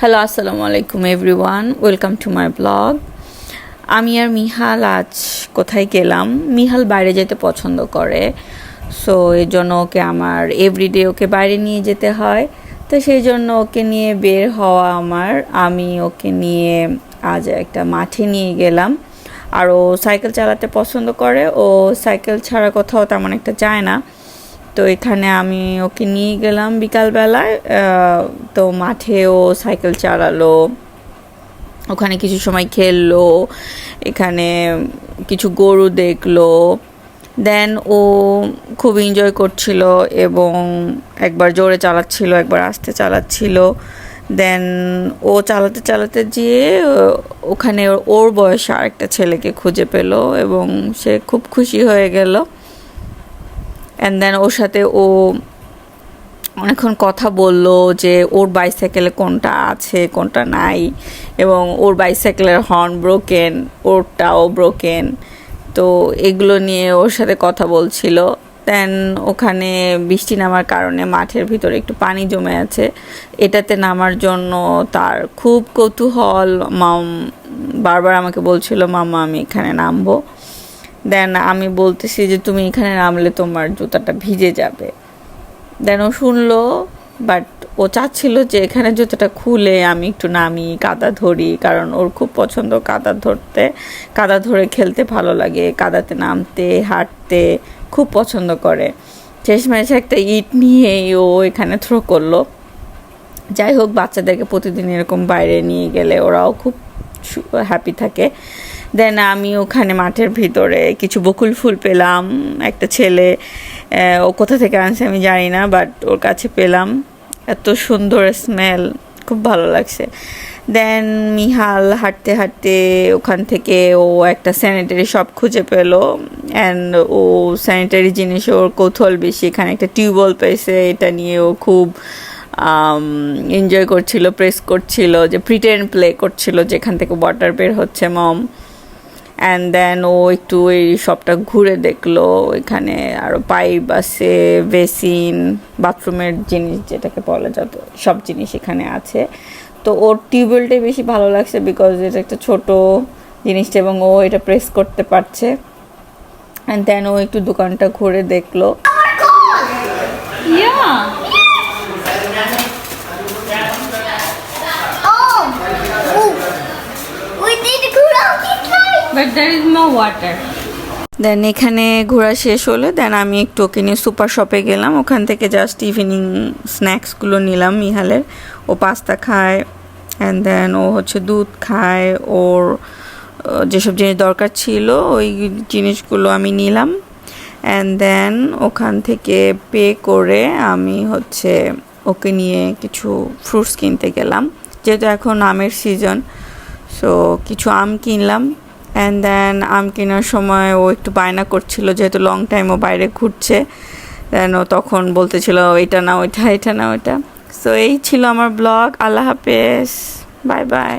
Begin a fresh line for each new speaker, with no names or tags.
Hello আসসালামু আলাইকুম everyone welcome to my blog আমি আর মিহাল আজ কোথায় গেলাম? মিহাল বাইরে যেতে পছন্দ করে। সো এই জন্য ওকে আমার এভরিডে ওকে বাইরে নিয়ে যেতে হয়। তো সেই জন্য ওকে নিয়ে বের হওয়া আমার। আমি ওকে নিয়ে আজ একটা মাঠে নিয়ে গেলাম। আর ও সাইকেল চালাতে পছন্দ করে। ও সাইকেল ছাড়া কোথাও তেমন একটা যায় না। তো এখানে আমি ওকে নিয়ে গেলাম বিকালবেলায় তো মাঠে ও সাইকেল চালালো, ওখানে কিছু সময় খেললো, এখানে কিছু গরু দেখল দেন ও খুব এনজয় করছিল এবং একবার জোরে চালাচ্ছিল, একবার আস্তে চালাচ্ছিল দেন ও চালাতে চালাতে যেয়ে ওখানে ওর বয়সে আরেকটা ছেলেকে খুঁজে পেল এবং সে খুব খুশি হয়ে গেল। অ্যান্ড দেন ওর সাথে ও অনেকক্ষণ কথা বলল যে ওর বাইসাইকেলে কোনটা আছে, কোনটা নাই এবং ওর বাইসাইকেলের হর্ন ব্রোকেন ওরটাও ব্রোকেন তো এগুলো নিয়ে ওর সাথে কথা বলছিল। দেন ওখানে বৃষ্টি নামার কারণে মাঠের ভিতরে একটু পানি জমে আছে। এটাতে নামার জন্য তার খুব কৌতূহল। মাম বারবার আমাকে বলছিল মামা আমি এখানে নামবো। দেন আমি বলতেছি যে তুমি এখানে নামলে তোমার জুতাটা ভিজে যাবে। দেন ও শুনলো বাট ও চাচ্ছিল যে এখানে জুতোটা খুলে আমি একটু নামি, কাদা ধরি, কারণ ওর খুব পছন্দ কাদা ধরতে। কাদা ধরে খেলতে ভালো লাগে, কাদাতে নামতে, হাঁটতে খুব পছন্দ করে। শেষমেশ একটা ইট নিয়েই ও এখানে থ্রো করল। যাই হোক, বাচ্চাদেরকে প্রতিদিন এরকম বাইরে নিয়ে গেলে ওরাও খুব হ্যাপি থাকে। দেন আমি ওখানে মাঠের ভিতরে কিছু বকুল ফুল পেলাম, একটা ছেলে ও কোথা থেকে আনছে আমি জানি না বাট ওর কাছে পেলাম। এত সুন্দর স্মেল খুব ভালো লাগছে। দেন মিহাল হাঁটতে হাঁটতে ওখান থেকে ও একটা স্যানিটারি শপ খুঁজে পেল অ্যান্ড ও স্যানিটারি জিনিস ওর কৌতূহল বেশি, এখানে একটা টিউবওয়েল পেয়েছে, এটা নিয়ে ও খুব এনজয় করছিল প্রেস করছিল, যে প্রিটেন্ড প্লে করছিল, যেখান থেকে ওয়াটার বের হচ্ছে মম অ্যান্ড দেন ও একটু ওই সবটা ঘুরে দেখল এখানে আরও পাইপ আছে বেসিন বাথরুমের জিনিস যেটাকে বলা যত সব জিনিস এখানে আছে। তো ওর টিউবওয়েলটাই বেশি ভালো লাগছে বিকজ এটা একটা ছোটো জিনিসটা এবং ও এটা প্রেস করতে পারছে। অ্যান্ড দেন ও একটু দোকানটা ঘুরে দেখল।
But there is no water.
দেন এখানে ঘোরা শেষ হলো দেন আমি একটু ওকে নিয়ে সুপার শপে গেলাম। ওখান থেকে জাস্ট ইভিনিং স্ন্যাক্সগুলো নিলাম মিহালের ও পাস্তা খায় অ্যান্ড দেন ও হচ্ছে দুধ খায়, ওর যেসব জিনিস দরকার ছিল ওই জিনিসগুলো আমি নিলাম। অ্যান্ড দেন ওখান থেকে পে করে আমি হচ্ছে ওকে নিয়ে কিছু ফ্রুটস কিনতে গেলাম। যেহেতু এখন আমের সিজন সো কিছু আম কিনলাম। অ্যান্ড দেন আম কেনার সময় ও একটু বায়না করছিল, যেহেতু লং টাইম ও বাইরে ঘুরছে। দেন ও তখন বলতেছিল, এটা না ওইটা এটা না ওইটা সো এই ছিল আমার ব্লগ আল্লাহ হাফেজ। Bye bye